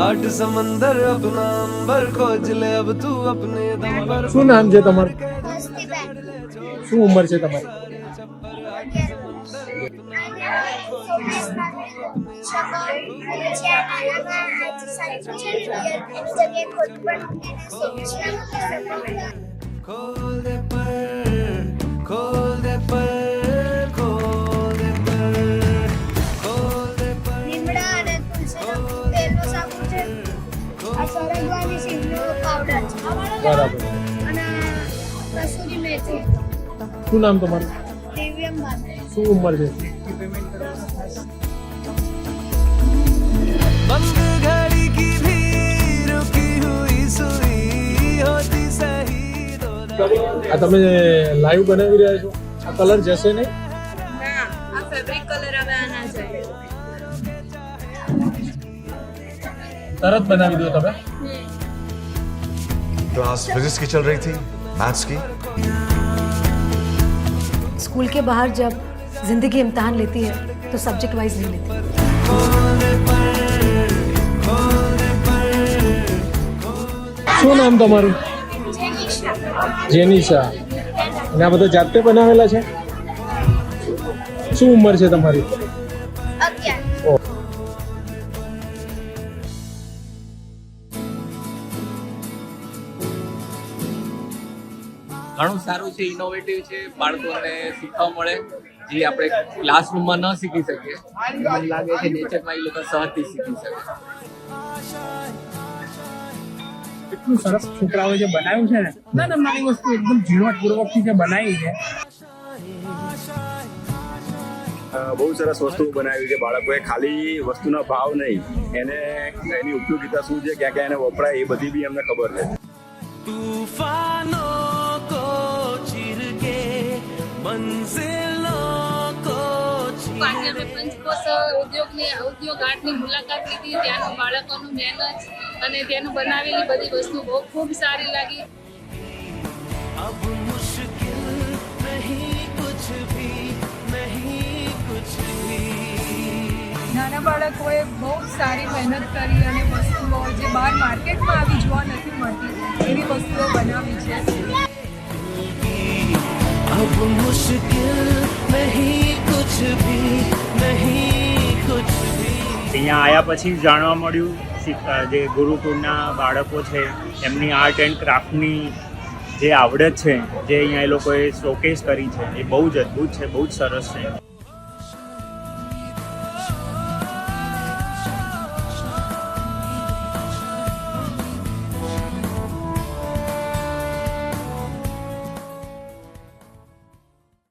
કાટ સમંદર અપના અંબર ખોજ લે અબ તું અપને દમ પર શું નામ છે તમારું શું ઉંમર છે તમારી ખોલે પર ખોલ શું નામ તમારું? શું ઉંમર છે? બંધ ઘડી કી સુઈ હોતી સહી આ તમે લાઈવ બનાવી રહ્યા છો? આ કલર જશે નહીં? ના આ ફેબ્રિક કલર હવે આના છે. તરત બનાવી દો તમે क्लास फिजिक्स की चल रही थी मैथ्स की स्कूल के बाहर जब जिंदगी इम्तहान लेती है तो सब्जेक्ट वाइज नहीं लेती શું નામ તમારું જેનિશા અને આ બધા જાતે બનાવેલા છે શું ઉંમર છે તમારી ઘણું સારું છે ઇનોવેટિવ છે બાળકોને શીખવા મળે જે આપણે ક્લાસરૂમમાં ન શીખી શકીએ. મને લાગે છે નેચરમાં એ લોકો સહજથી શીખી શકે. એટલું સરસ છોકરાઓ જે બનાવ્યું છે ને ના ના નાની વસ્તુ એકદમ ઝીણવટપૂર્વકથી જે બનાવી છે. બહુ સરસ વસ્તુ બનાવી છે બાળકોએ. ખાલી વસ્તુનો ભાવ નહીં એને એની ઉપયોગિતા શું છે ક્યાં ક્યાં એને વપરાય એ બધી બી એમને ખબર છે. પાંડિયા વેપન્સ કોસ ઉદ્યોગની ઉદ્યોગ આર્ટની મુલાકાત લીધી. ત્યાંનું બાળકોનું મહેનત અને ત્યાંનું બનાવેલી બધી વસ્તુ બહુ ખૂબ સારી લાગી. અબ નાના બાળકોએ બહુ સારી મહેનત કરી અને વસ્તુઓ જે બહાર માર્કેટમાં આવી જોવા નથી મળતી એવી વસ્તુઓ બનાવી છે. અહીંયા આવ્યા પછી જાણવા મળ્યું જે ગુરુકુળના બાળકો છે, એમની આર્ટ એન્ડ ક્રાફ્ટની જે આવડત છે, જે અહીંયા એ લોકોએ શોકેસ કરી છે, એ બહુ જ અદ્ભુત છે, બહુ જ સરસ છે.